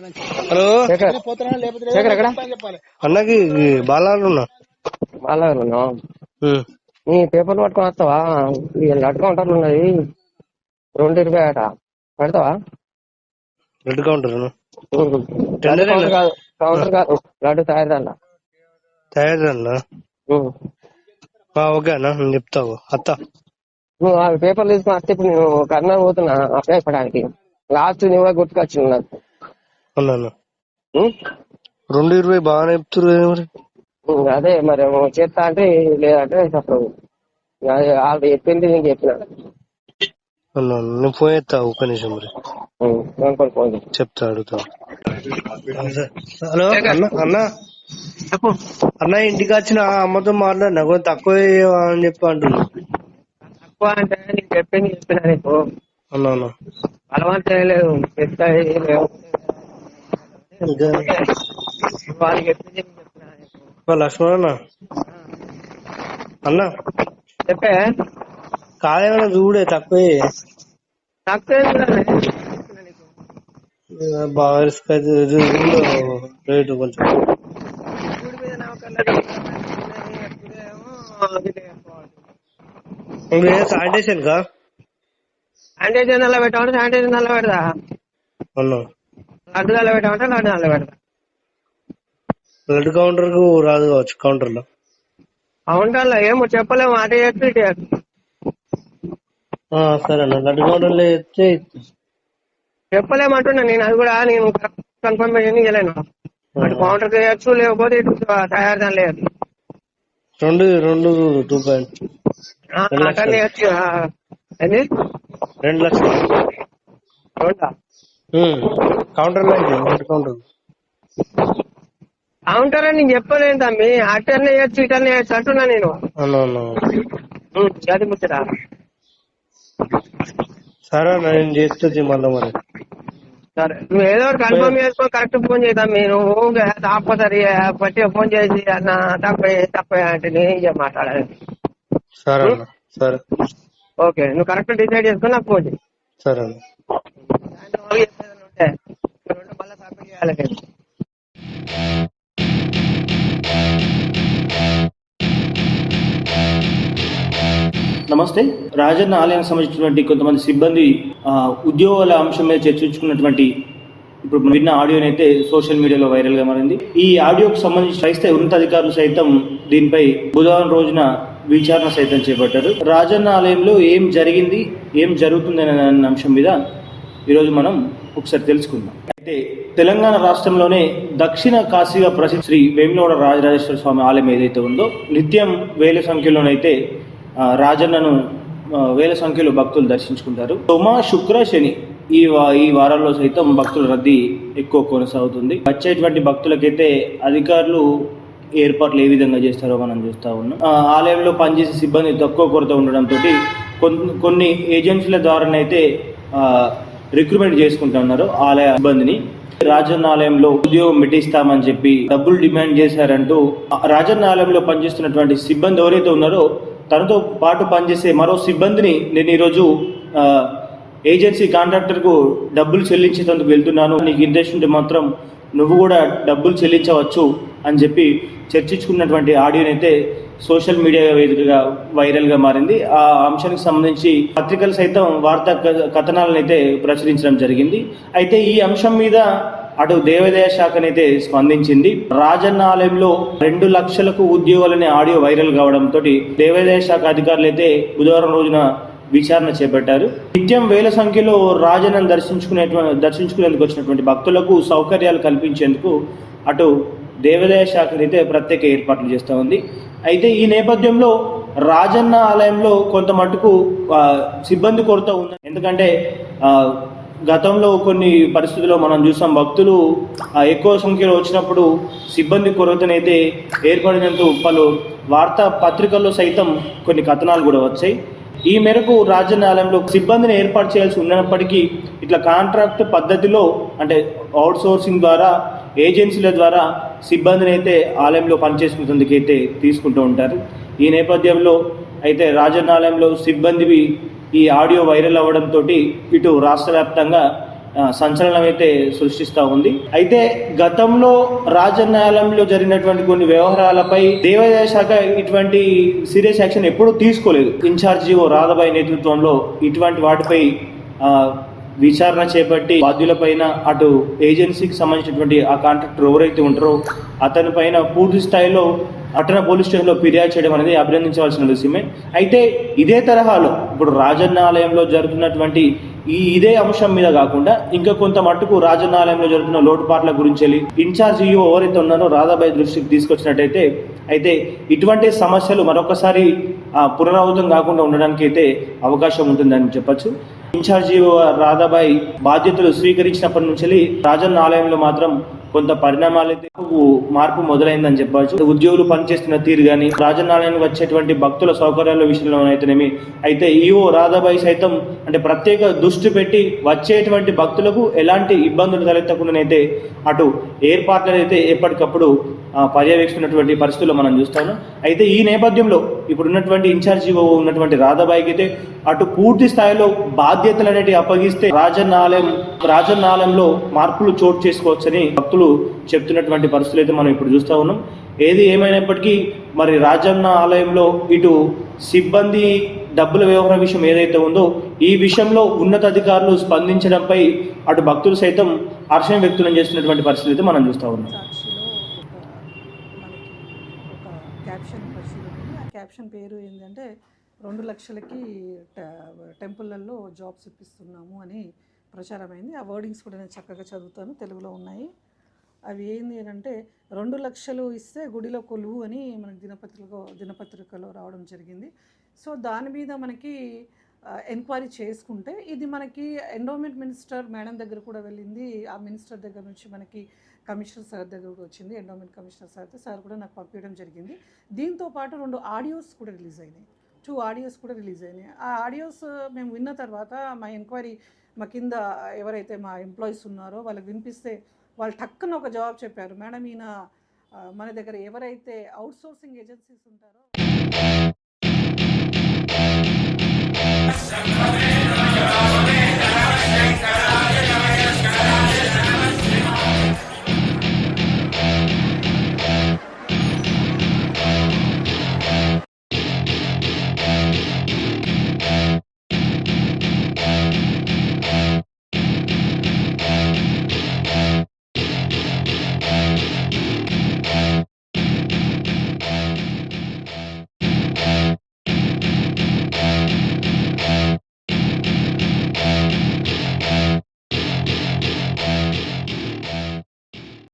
Hello? Shekhar. ఎక్కడ? అన్నకి బాలాలు ఉన్నా. ఉమ్. నీ పేపర్లు పట్టుకొని వస్తావా? ఈ లడ్ కౌంటర్లు ఉన్నది. రెండు ఇరవై అట పెడతావా? లడ్డు కౌంటర్ కౌంటర్ కాదు. లడ్డు తయారుదల్ల. తయారు అన్న ఆ, ఓకే అన్న. నేను చెప్తావు అత్త. నువ్వు ఆ పేపర్లు తీసుకొని వస్తే ఇప్పుడు నేను కర్ణా పోతున్నా అప్లై చేయడానికి. లాస్ట్ నువ్వే గుర్తుకొచ్చింది నాకు. ఉమ్. రెండు ఇరవై బాగానే చెప్తున్నారు మరి. అదే మరి చేస్తా అంటే లేదంటే చెప్పదు అదే వాళ్ళు చెప్పింది నేను చెప్పిన. నేను ఫోన్ ఎత్తా ఒక్క నిమిషం మరి. చెప్తా అడుగుతా. హలో అన్న అన్న. చెప్పు. అన్న ఇంటికి వచ్చిన అమ్మతో మాట్లాడినా కొంచెం తక్కువ అని చెప్పి అంటున్నా. తక్కువ అంటే నీకు చెప్పింది చెప్పిన నీకు. అన్న అన్న. బలవంతం లేదు పెద్ద వాళ్ళకి చెప్పింది లక్ష్మణ్ అన్న? చెప్పే? కాదేమన్నా చూడే తక్కువ. బాగా రిస్క్ అయితే రేటు కొంచెం. శానిటేషన్ కా? నల్ల పెట్టామంటే శానిటైజర్ నల్ల పెడదా అన్న. లడ్డు నల్ల పెట్టామంటే లడ్డు నల్ల పెడతా బ్లడ్ కౌంటర్కు రాదు కావచ్చు కౌంటర్లో అవుంటాలో ఏమో చెప్పలేము అటే చెప్పి ఇటు చెప్పు. ఆ, సరే అన్న బ్లడ్ కౌంటర్లో ఎత్తే చెప్పలేమంటున్నా నేను అది కూడా నేను కన్ఫర్మేషన్ ఇవ్వలేను అటు కౌంటర్ చేయొచ్చు లేకపోతే ఇటు తయారు దాని లేదు. రెండు రెండు టూ పాయింట్ ఆ. చేయొచ్చు ఆ, ఏంది? రెండు లక్షలు. రెండా. కౌంటర్ కౌంటర్ కౌంటర్ అని నేను చెప్పలేను తమ్మి. అటెండ్ చేయొచ్చు ఇటర్న్ చేయొచ్చు అంటున్నా నేను. అది ముచ్చట సరే నేను చేస్తే మళ్ళీ మరి. సరే నువ్వు ఏదో ఒకటి కన్ఫర్మ్ చేసుకో కరెక్ట్ ఫోన్ చేద్దాం మీరు తప్పసరి పట్టి ఫోన్ చేసి అన్న తప్పే తప్పే అంటే నేను ఇక మాట్లాడాలి సరే సరే. ఓకే నువ్వు కరెక్ట్ డిసైడ్ చేసుకుని నాకు ఫోన్ చేయి. సరే ఉంటే మళ్ళీ సబ్మిట్ చేయాలి నమస్తే. రాజన్న ఆలయానికి సంబంధించినటువంటి కొంతమంది సిబ్బంది ఆ, ఉద్యోగాల అంశం మీద చర్చించుకున్నటువంటి ఇప్పుడు విన్న ఆడియోని అయితే సోషల్ మీడియాలో వైరల్గా మారింది. ఈ ఆడియోకు సంబంధించి క్రైస్తవ ఉన్నతాధికారులు సైతం దీనిపై బుధవారం రోజున విచారణ సైతం చేపట్టారు. రాజన్న ఆలయంలో ఏం జరిగింది ఏం జరుగుతుంది అనే అంశం మీద ఈరోజు మనం ఒకసారి తెలుసుకుందాం. అయితే తెలంగాణ రాష్ట్రంలోనే దక్షిణ కాశీగా ప్రసిద్ధ శ్రీ వేములవాడ రాజరాజేశ్వర స్వామి ఆలయం ఏదైతే ఉందో నిత్యం వేల సంఖ్యలోనైతే రాజన్నను వేల సంఖ్యలో భక్తులు దర్శించుకుంటారు. సోమ శుక్ర శని ఈ వా- ఈ వారాల్లో సైతం భక్తుల రద్దీ ఎక్కువ కొనసాగుతుంది. వచ్చేటువంటి భక్తులకైతే అధికారులు ఏర్పాట్లు ఏ విధంగా చేస్తారో మనం చూస్తా ఉన్నాం. ఆ, ఆలయంలో పనిచేసే సిబ్బంది తక్కువ కొరత ఉండడంతో కొన్ని కొన్ని ఏజెన్సీల ద్వారానైతే రిక్రూట్మెంట్ చేసుకుంటున్నారు ఆలయ సిబ్బందిని. రాజన్న ఆలయంలో ఉద్యోగం పెట్టిస్తామని చెప్పి డబ్బులు డిమాండ్ చేశారంటూ రాజన్న ఆలయంలో పనిచేస్తున్నటువంటి సిబ్బంది ఎవరైతే ఉన్నారో తనతో పాటు పనిచేసే మరో సిబ్బందిని నేను ఈరోజు ఏజెన్సీ కాంట్రాక్టర్కు డబ్బులు చెల్లించేందుకు వెళ్తున్నాను. నీకు ఇంట్రెస్ట్ ఉంటే మాత్రం నువ్వు కూడా డబ్బులు చెల్లించవచ్చు అని చెప్పి చర్చించుకున్నటువంటి ఆడియోనైతే అయితే సోషల్ మీడియా వేదికగా వైరల్గా మారింది. ఆ అంశానికి సంబంధించి పత్రికలు సైతం వార్తా కథనాలను అయితే ప్రచురించడం జరిగింది. అయితే ఈ అంశం మీద అటు దేవాదాయ శాఖనైతే స్పందించింది. రాజన్న ఆలయంలో రెండు లక్షలకు ఉద్యోగాలనే ఆడియో వైరల్ కావడంతో దేవాదాయ శాఖ అధికారులు అయితే బుధవారం రోజున విచారణ చేపట్టారు. నిత్యం వేల సంఖ్యలో రాజన్నను దర్శించుకునేటువంటి దర్శించుకునేందుకు వచ్చినటువంటి భక్తులకు సౌకర్యాలు కల్పించేందుకు అటు దేవాదాయ శాఖ అయితే ప్రత్యేక ఏర్పాట్లు చేస్తూ ఉంది. అయితే ఈ నేపథ్యంలో రాజన్న ఆలయంలో కొంత మటుకు సిబ్బంది కొరత ఉంది. ఎందుకంటే గతంలో కొన్ని పరిస్థితుల్లో మనం చూసాం భక్తులు ఎక్కువ సంఖ్యలో వచ్చినప్పుడు సిబ్బంది కొరతనైతే ఏర్పడినందుకు పలు వార్తా పత్రికల్లో సైతం కొన్ని కథనాలు కూడా వచ్చాయి. ఈ మేరకు రాజన్న ఆలయంలో సిబ్బందిని ఏర్పాటు చేయాల్సి ఉన్నప్పటికీ ఇట్లా కాంట్రాక్ట్ పద్ధతిలో అంటే అవుట్ సోర్సింగ్ ద్వారా ఏజెన్సీల ద్వారా సిబ్బందిని అయితే ఆలయంలో పనిచేసుకునేందుకు అయితే తీసుకుంటూ ఉంటారు. ఈ నేపథ్యంలో అయితే రాజన్న ఆలయంలో సిబ్బందివి ఈ ఆడియో వైరల్ అవ్వడంతో ఇటు రాష్ట్ర వ్యాప్తంగా సంచలనం అయితే సృష్టిస్తూ ఉంది. అయితే గతంలో రాజన్యాయాలయంలో జరిగినటువంటి కొన్ని వ్యవహారాలపై దేవాదాయ శాఖ ఇటువంటి సీరియస్ యాక్షన్ ఎప్పుడూ తీసుకోలేదు. ఇన్ఛార్జి ఓ రాధాబాయి నేతృత్వంలో ఇటువంటి వాటిపై విచారణ చేపట్టి బాధ్యులపైన అటు ఏజెన్సీకి సంబంధించినటువంటి ఆ కాంట్రాక్టర్ ఎవరైతే ఉంటారో అతని పైన పూర్తి స్థాయిలో పట్టణ పోలీస్ స్టేషన్లో ఫిర్యాదు చేయడం అనేది అభినందించవలసిన విషయమే అయితే ఇదే తరహాలో ఇప్పుడు రాజన్న ఆలయంలో జరుగుతున్నటువంటి ఈ ఇదే అంశం మీద కాకుండా ఇంకా కొంత మట్టుకు రాజన్న ఆలయంలో జరుగుతున్న లోటుపాట్ల గురించి వెళ్ళి ఇన్ఛార్జ్ ఈఓ ఎవరైతే ఉన్నారో రాధాబాయి దృష్టికి తీసుకొచ్చినట్టయితే అయితే ఇటువంటి సమస్యలు మరొకసారి పునరావృతం కాకుండా ఉండడానికి అయితే అవకాశం ఉంటుందని చెప్పొచ్చు. ఇన్ఛార్జి రాధాబాయి బాధ్యతలు స్వీకరించినప్పటి నుంచి రాజన్న ఆలయంలో మాత్రం కొంత పరిణామాలు అయితే మార్పు మొదలైందని చెప్పవచ్చు. ఉద్యోగులు పనిచేస్తున్న తీరు కానీ రాజన్న వచ్చేటువంటి భక్తుల సౌకర్యాల విషయంలో అయితేనేమి అయితే ఈవో రాధాబాయి సైతం అంటే ప్రత్యేక దృష్టి పెట్టి వచ్చేటువంటి భక్తులకు ఎలాంటి ఇబ్బందులు తలెత్తకుండానైతే అటు ఏర్పాట్లను అయితే ఎప్పటికప్పుడు పర్యవేక్షిస్తున్నటువంటి పరిస్థితుల్లో మనం చూస్తాము. అయితే ఈ నేపథ్యంలో ఇప్పుడు ఉన్నటువంటి ఇన్ఛార్జ్ ఉన్నటువంటి రాధాబాయికి అయితే అటు పూర్తి స్థాయిలో బాధ్యతలు అనేటివి అప్పగిస్తే రాజన్న ఆలయం మార్పులు చోటు చేసుకోవచ్చని భక్తులు చెప్తున్నటువంటి పరిస్థితులు అయితే మనం ఇప్పుడు చూస్తూ ఉన్నాం. ఏది ఏమైనప్పటికీ మరి రాజన్న ఆలయంలో ఇటు సిబ్బంది డబ్బుల వ్యవహారం విషయం ఏదైతే ఉందో ఈ విషయంలో ఉన్నతాధికారులు స్పందించడంపై అటు భక్తులు సైతం హర్షం వ్యక్తం చేస్తున్నటువంటి పరిస్థితి అయితే మనం చూస్తూ ఉన్నాం. క్యాప్షన్ పరిశీలించింది ఆ క్యాప్షన్ పేరు ఏంటంటే రెండు లక్షలకి టెంపుల్లలో జాబ్స్ ఇప్పిస్తున్నాము అని ప్రచారమైంది. ఆ వర్డింగ్స్ కూడా నేను చక్కగా చదువుతాను తెలుగులో ఉన్నాయి. అవి ఏంది అని అంటే రెండు లక్షలు ఇస్తే గుడిలో కొలువు అని మనకి దినపత్రికలో దినపత్రికలో రావడం జరిగింది. సో దాని మీద మనకి ఎంక్వైరీ చేసుకుంటే ఇది మనకి ఎండోమెంట్ మినిస్టర్ మేడం దగ్గర కూడా వెళ్ళింది. ఆ మినిస్టర్ దగ్గర నుంచి మనకి కమిషనర్ సార్ దగ్గరకు వచ్చింది. ఎండోమెంట్ కమిషనర్ సార్ సార్ కూడా నాకు పంపించడం జరిగింది. దీంతో పాటు రెండు ఆడియోస్ కూడా రిలీజ్ అయినాయి. టూ ఆడియోస్ కూడా రిలీజ్ అయినాయి. ఆ ఆడియోస్ మేము విన్న తర్వాత మా ఎంక్వైరీ మా కింద ఎవరైతే మా ఎంప్లాయీస్ ఉన్నారో వాళ్ళకి వినిపిస్తే వాళ్ళు టక్కున ఒక జవాబు చెప్పారు. మేడం ఈయన మన దగ్గర ఎవరైతే అవుట్సోర్సింగ్ ఏజెన్సీస్ ఉంటారో